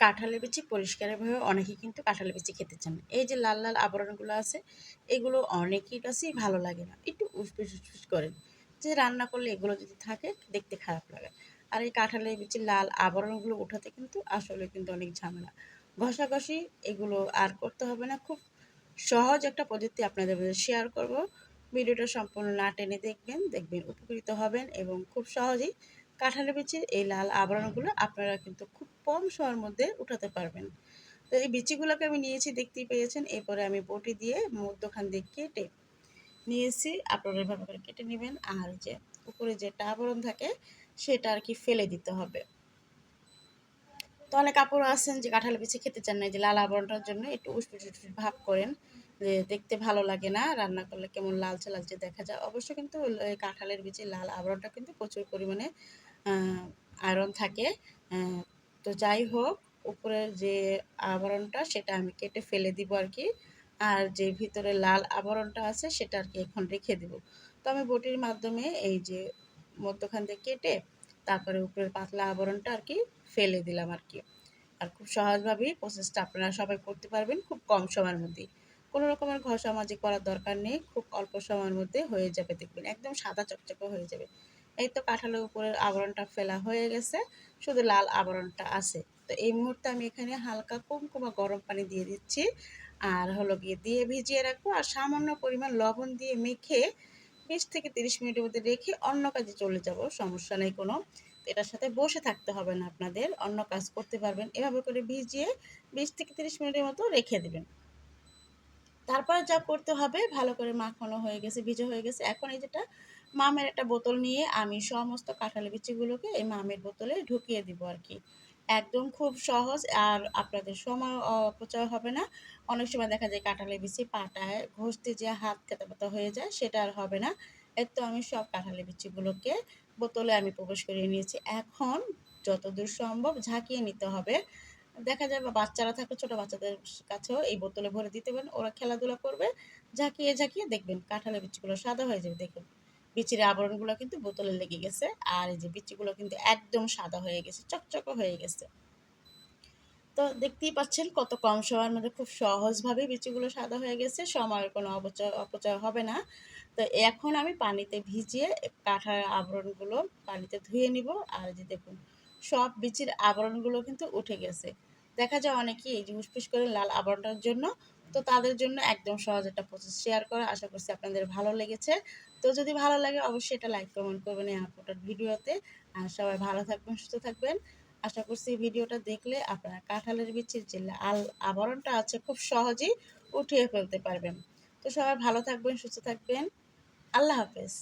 কাঁঠালের বিচি পরিষ্কারভাবে অনেকেই কিন্তু কাঁঠালের বিচি খেতে চান। এই যে লাল লাল আবরণগুলো আছে, এগুলো অনেকের কাছেই ভালো লাগে না। একটু উসপুস উসপুস করেন। যে রান্না করলে এগুলো যদি থাকে, দেখতে খারাপ লাগে। আর এই কাঁঠালের বিচি লাল আবরণগুলো ওঠাতে কিন্তু আসলে কিন্তু অনেক ঝামেলা। ঘষাঘষি এগুলো আর করতে হবে না। খুব সহজ একটা পদ্ধতি আপনাদের মধ্যে শেয়ার করব। ভিডিওটা সম্পূর্ণ না টেনে দেখবেন দেখবেন উপকৃত হবেন এবং খুব সহজেই কাঁঠালের বিচির এই লাল আবরণগুলো আপনারা কিন্তু খুব কম সময়ের মধ্যে উঠাতে পারবেন। তো এই বিচিগুলোকে আমি নিয়েছি, দেখতেই পেয়েছেন। এরপরে আমি বটি দিয়ে মধ্যখান দিয়ে কেটে নিয়েছি। আপনারা এভাবে করে কেটে নেবেন। আর যে উপরে যেটা আবরণ থাকে, সেটা আর কি ফেলে দিতে হবে। তো অনেক কাপড় আছেন যে কাঁঠালের বিচি খেতে চান না যে লাল আবরণটার জন্য একটু উসপুস উসপুস ভাব করেন যে দেখতে ভালো লাগে না, রান্না করলে কেমন লালচে লালচে দেখা যায়। অবশ্য কিন্তু কাঁঠালের বিচি লাল আবরণটা কিন্তু প্রচুর পরিমাণে আয়রন থাকে তো যাই হোক, উপরের যে আবরণটা সেটা আমি কেটে ফেলে দিব আর কি আর যে ভিতরে লাল আবরণটা আছে সেটা আর কি এখন রেখে দেব। তো আমি বটির মাধ্যমে এই যে মধ্যখান দিয়ে কেটে তারপরে উপরের পাতলা আবরণটা আর কি ফেলে দিলাম আর কি আর খুব সহজভাবেই প্রসেসটা আপনারা সবাই করতে পারবেন খুব কম সময়ের মধ্যে। কোনো রকমের ঘষামাজি করার দরকার নেই, খুব অল্প সময়ের মধ্যে হয়ে যাবে দেখবেন। একদম সাদা চকচকে হয়ে যাবে। এই তো কাঁঠালের উপরের আবরণটা ফেলা হয়ে গেছে, শুধু লাল আবরণটা আছে। তো এই মুহূর্তে আমি এখানে হালকা কুমকুমা গরম পানি দিয়ে দিচ্ছি, আর হলো গিয়ে দিয়ে ভিজিয়ে রাখব, আর সামান্য পরিমাণ লবণ দিয়ে মেখে বিশ থেকে তিরিশ মিনিটের মধ্যে রেখে অন্য কাজে চলে যাব, সমস্যা নেই কোনো। এটার সাথে বসে থাকতে হবে না আপনাদের, অন্য কাজ করতে পারবেন, এভাবে করে ভিজিয়ে বিশ থেকে তিরিশ মিনিটের মতো রেখে দেবেন। তারপরে যা করতে হবে, ভালো করে মাখানো হয়ে গেছে, ভিজে হয়ে গেছে। এখন এই যেটা মামের একটা বোতল নিয়ে আমি সমস্ত কাঁঠালি বিচিগুলোকে এই মামের বোতলে ঢুকিয়ে দিব আর কি। একদম খুব সহজ আর আপনাদের সময় অপচয় হবে না। অনেক সময় দেখা যায় কাঁঠালি বিচি পাটায় ঘষতে যে হাত পাতা হয়ে যায়, সেটা আর হবে না। এর তো আমি সব কাঁঠালি বিচিগুলোকে বোতলে আমি প্রবেশ করিয়ে নিয়েছি। এখন যতদূর সম্ভব ঝাঁকিয়ে নিতে হবে। দেখা যায় বা বাচ্চারা থাকে ছোট বাচ্চাদের কাছেও এই বোতলে ভরে দিতে পারেন। ওরা খেলাধুলা করবে, ঝাঁকিয়ে ঝাঁকিয়ে দেখবেন কাঁঠালের বিচিগুলো সাদা হয়ে যাবে দেখুন বিচির আবরণগুলো কিন্তু বোতলে লেগে গেছে। আর এই যে বিচিগুলো কিন্তু একদম সাদা হয়ে গেছে, চকচকে হয়ে গেছে। তো দেখতেই পাচ্ছেন কত কম সময়ের মধ্যে খুব সহজভাবে বিচিগুলো সাদা হয়ে গেছে, সময়ের কোনো অপচয় অপচয় হবে না। তো এখন আমি পানিতে ভিজিয়ে কাঁঠার আবরণগুলো পানিতে ধুয়ে নিব। আর যে দেখুন, সব বিচির আবরণগুলো কিন্তু উঠে গেছে। দেখা যায় অনেকেই এই যে উসপুস করে লাল আবরণটার জন্য তো তাদের জন্য একদম সহজ একটা প্রসেস শেয়ার করা। আশা করছি আপনাদের ভালো লেগেছে। তো যদি ভালো লাগে, অবশ্যই এটা লাইক কমেন্ট করবেন এই আপলোডের ভিডিওতে। আর সবাই ভালো থাকবেন, সুস্থ থাকবেন। আশা করছি ভিডিওটা দেখলে আপনারা কাঁঠালের বিচির যে আল আবরণটা আছে, খুব সহজেই উঠিয়ে ফেলতে পারবেন। তো সবাই ভালো থাকবেন, সুস্থ থাকবেন। আল্লাহ হাফেজ।